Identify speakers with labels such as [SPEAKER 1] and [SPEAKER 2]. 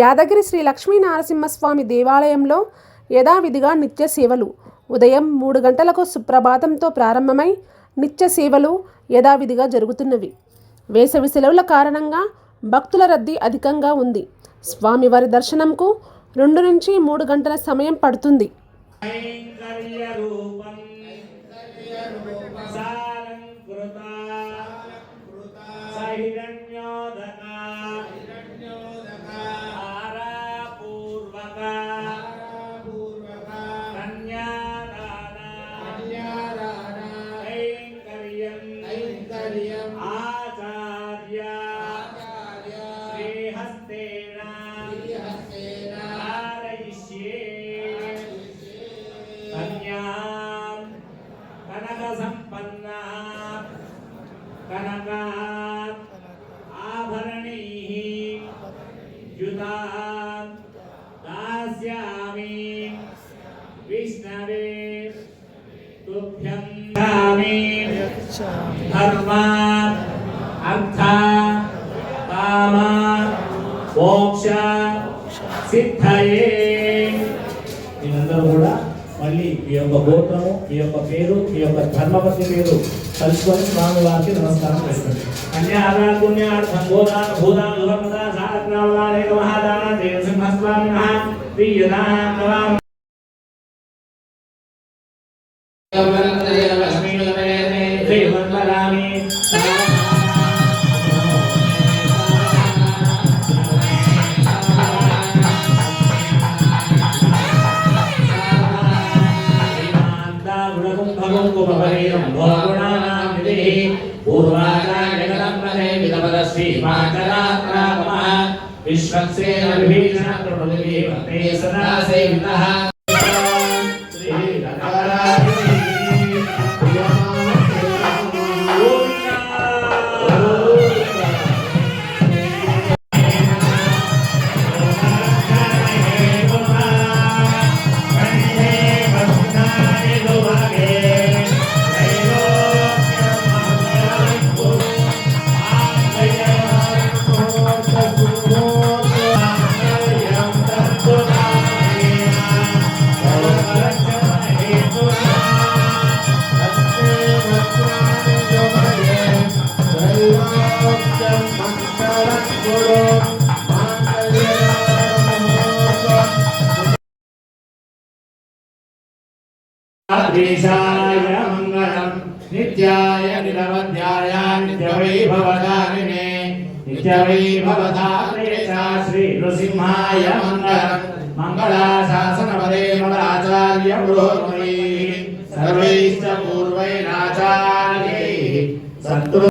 [SPEAKER 1] యాదగిరి శ్రీ లక్ష్మీ నరసింహస్వామి దేవాలయంలో యథావిధిగా నిత్య సేవలు. ఉదయం మూడు గంటలకు సుప్రభాతంతో ప్రారంభమై నిత్య సేవలు యథావిధిగా జరుగుతున్నవి. వేసవి సెలవుల కారణంగా భక్తుల రద్దీ అధికంగా ఉంది. స్వామివారి దర్శనంకు రెండు నుంచి మూడు గంటల సమయం పడుతుంది.
[SPEAKER 2] సంపన్న కనకాత్ ఆభరణై యుతాం దాస్యామి విష్ణవే తుభ్యం దామి ధర్మ అర్థ కామ మోక్ష సిద్ధయే ఈ యొక్క పేరు ఈ యొక్క ధర్మపతి పేరు కలుసుకొని స్వామి వారికి నమస్కారం చేస్తుంది అన్యారా పుణ్యార్థం గోదాన భూదాన మహాదాన విశ్వక్సేన విభీషణ ప్రబలివి వర్తే సదా సేవితః. దేశాయ మంగళం నిత్యాయ నిరవధ్యాయ నిత్యవైభవదారిణే నిత్యవైభవదారిణే శ్రీ నృసింహాయ మంగళం. మంగళాశాసనపదే మంగళాచార్య పురోగమై సర్వైశ్చ పూర్వైరాచార్యై సత్రు